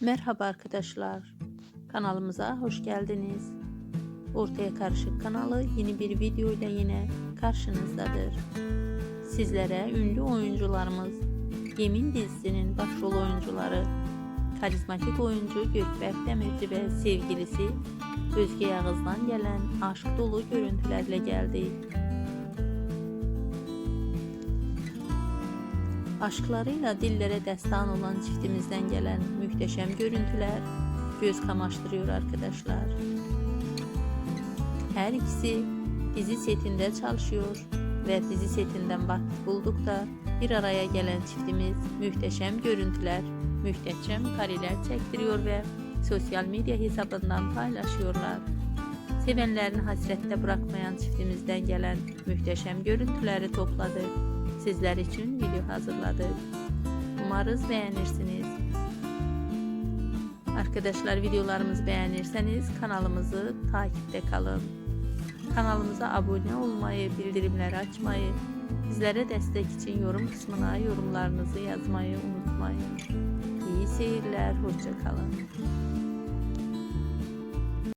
Merhaba arkadaşlar. Kanalımıza hoş geldiniz. Ortaya Karışık kanalı yeni bir video ile yine karşınızdadır. Sizlere ünlü oyuncularımız Yemin dizisinin başrol oyuncuları karizmatik oyuncu Gökberk Demirci ve sevgilisi Özge Yağız'dan gelen aşk dolu görüntülerle geldi. Aşklarıyla dillere destan olan çiftimizden gelen muhteşem görüntüler göz kamaştırıyor arkadaşlar. Her ikisi dizi setinde çalışıyor ve dizi setinden vakit buldukça bir araya gelen çiftimiz muhteşem görüntüler, muhteşem kareler çektiriyor ve sosyal medya hesabından paylaşıyorlar. Sevenlerini hasrette bırakmayan çiftimizden gelen muhteşem görüntüleri topladık. Sizler için video hazırladık. Umarız beğenirsiniz. Arkadaşlar videolarımızı beğenirseniz kanalımızı takipte kalın. Kanalımıza abone olmayı, bildirimleri açmayı, bizlere destek için yorum kısmına yorumlarınızı yazmayı unutmayın. İyi seyirler, hoşça kalın.